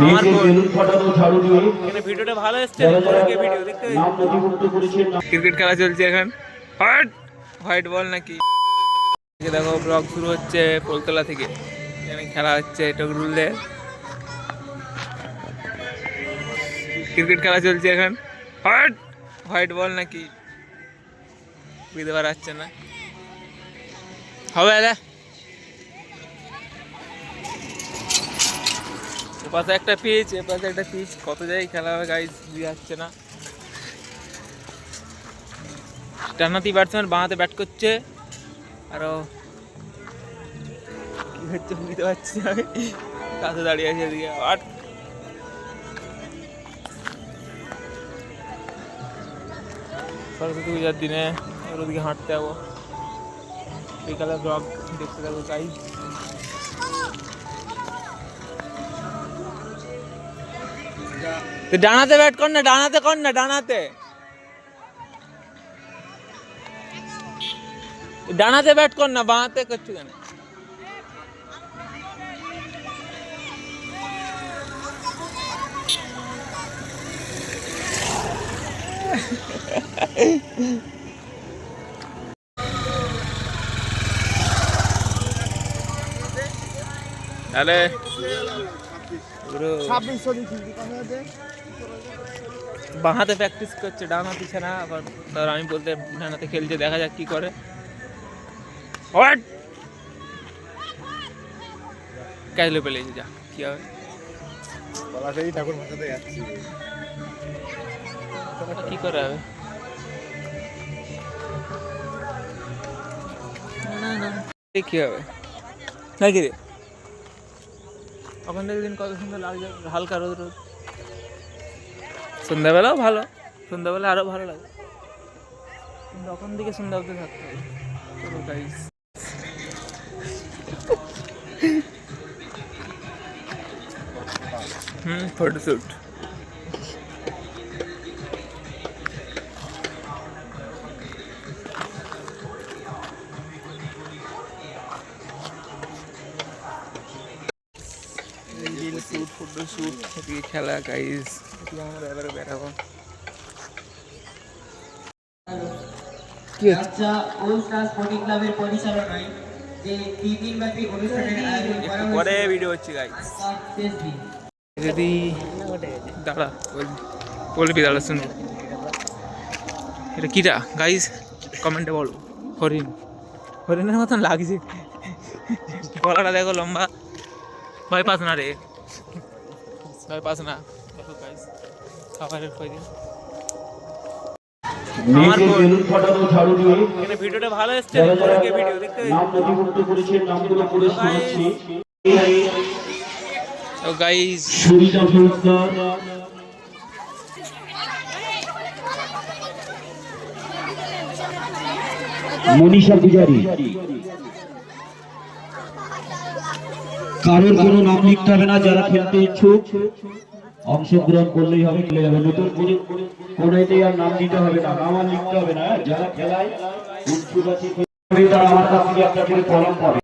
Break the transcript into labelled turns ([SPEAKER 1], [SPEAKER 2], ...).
[SPEAKER 1] আমার এখানে ভিডিওটা ভালো এসছে ভিডিও দেখতে ক্রিকেট খেলা চলছে এখন। হোয়াইট হোয়াইট বল নাকি? দেখো ব্লগ শুরু হচ্ছে পোলতলা থেকে। এখানে খেলা হচ্ছে টকরুলদের ক্রিকেট খেলা চলছে এখন। হোয়াইট হোয়াইট বল নাকি? বুঝতে পারা যাচ্ছে না। হবে দাদা এপাশে একটা পিচ এপাশে একটা পিচ কত জায়গায় খেলা হবে গাইজ বুঝে যাচ্ছে না। ডানহাতি ব্যাটসম্যান বাঁহাতে ব্যাট করছে। আরও কি হচ্ছে বুঝতে পারছি আমি। কাছে দাঁড়িয়ে আছে এদিকে আর সরস্বতী পূজার দিনে ওদিকে হাঁটতে যাব। বিকালে ব্লগ দেখতে থাকব তাই তো ডানাতে ব্যাট কর না ডানাতে কর না ডানাতে ডানাতে ব্যাট কর না বাঁহাতে করছ কেন তাহলে পুরো বাঁহাতে প্র্যাকটিস করছে, ডান হাতে ছাড়া, আবার ধর আমি বলতে ডান হাতে খেলছে, দেখা যাক কি করে। কাজলে পেলেছে যা, কি হবে? কি করে হবে? কি হবে? নাকি রে? ওখান থেকে দিন কত সুন্দর লাগছে হালকা রোদ রোদ। সন্ধ্যাবেলাও ভালো। সন্ধ্যাবেলা আরও ভালো লাগে। কিন্তু ওখান থেকে সন্ধ্যা অব্দি থাকতে হবে। হুম photoshoot reel shoot photo shoot এদিকে খেলা গাইজ আমরা এবারে বেরাবো। কি হচ্ছে?
[SPEAKER 2] রাজা ওল স্টার স্পোর্টিং ক্লাবের পরিচালনায় যে তিন দিন ব্যাপী অনুষ্ঠানের আয়োজন করা
[SPEAKER 1] একটু পরে ভিডিও হচ্ছে গাইজ
[SPEAKER 2] তার শেষ দিন।
[SPEAKER 1] যদি দাঁড়া বল- বলবি দাঁড়া শুন এটা কিটা? গাইজ কমেন্টে বলো। হরিণ। হরিণের মতন লাগছে। গলাটা দেখো লম্বা। ভয় পাস না রে। না। খাবারের।
[SPEAKER 3] বেলুন ফাটানো ঝাড়ু
[SPEAKER 1] এখানে ভিডিওটা ভালো এসছে
[SPEAKER 3] যারা
[SPEAKER 1] পরে ভিডিও দেখতে
[SPEAKER 3] নাম নথিভুক্ত করেছেন নামগুলো পড়ে শোনাচ্ছি।
[SPEAKER 1] তো গাইজ
[SPEAKER 3] সুরিতা সরকার মনীষা পূজারি। কারোর কোনো নাম লিখতে হবে না, যারা খেলতে ইচ্ছুক। অংশগ্রহণ করলেই হবে, খেলে যাবে। নতুন কোনোটাই আর নাম দিতে হবে না, নাম আর লিখতে হবে না। যারা খেলায় ইচ্ছুক আছে তারা আমার কাছ থেকে একটা করে কলম পাবে।